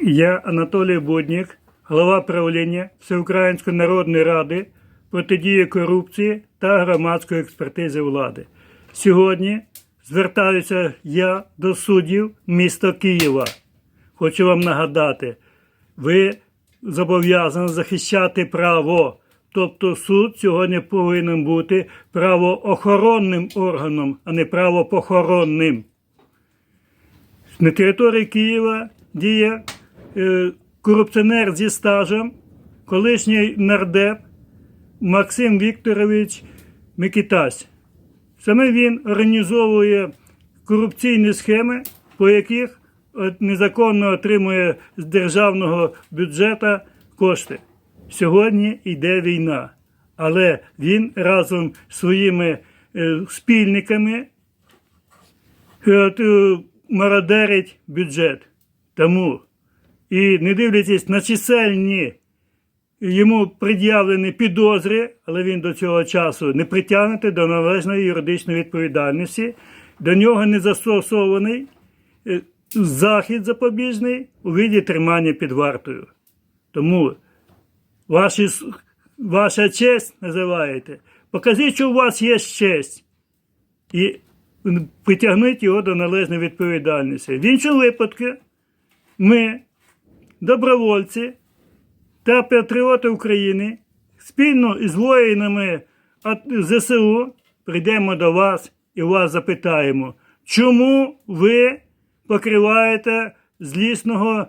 Я Анатолій Буднік, голова правління Всеукраїнської народної ради протидії корупції та громадської експертизи влади. Сьогодні звертаюся я до суддів міста Києва. Хочу вам нагадати, ви зобов'язані захищати право. Тобто суд сьогодні повинен бути правоохоронним органом, а не правопохоронним. На території Києва діє корупціонер зі стажем, колишній нардеп Максим Вікторович Микитась. Саме він організовує корупційні схеми, по яких е, незаконно отримує з державного бюджету кошти. Сьогодні йде війна, але він разом з своїми е, спільниками е, мародерить бюджет. Тому і не дивлячись на чисельні йому пред'явлені підозри, але він до цього часу не притягнутий до належної юридичної відповідальності, до нього не застосований е, захід запобіжний у виді тримання під вартою. Тому ваші, ваша честь називаєте. Покажіть, що у вас є честь. І притягніть його до належної відповідальності. В іншому випадку ми, добровольці та патріоти України, спільно із воїнами ЗСУ прийдемо до вас і вас запитаємо, чому ви покриваєте злісного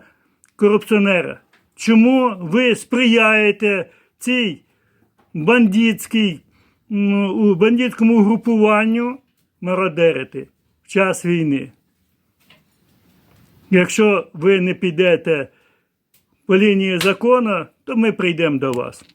корупціонера? Чому ви сприяєте цій бандитській, бандитському групуванню мародерити в час війни? Якщо ви не підете по лінії закону, то ми прийдемо до вас.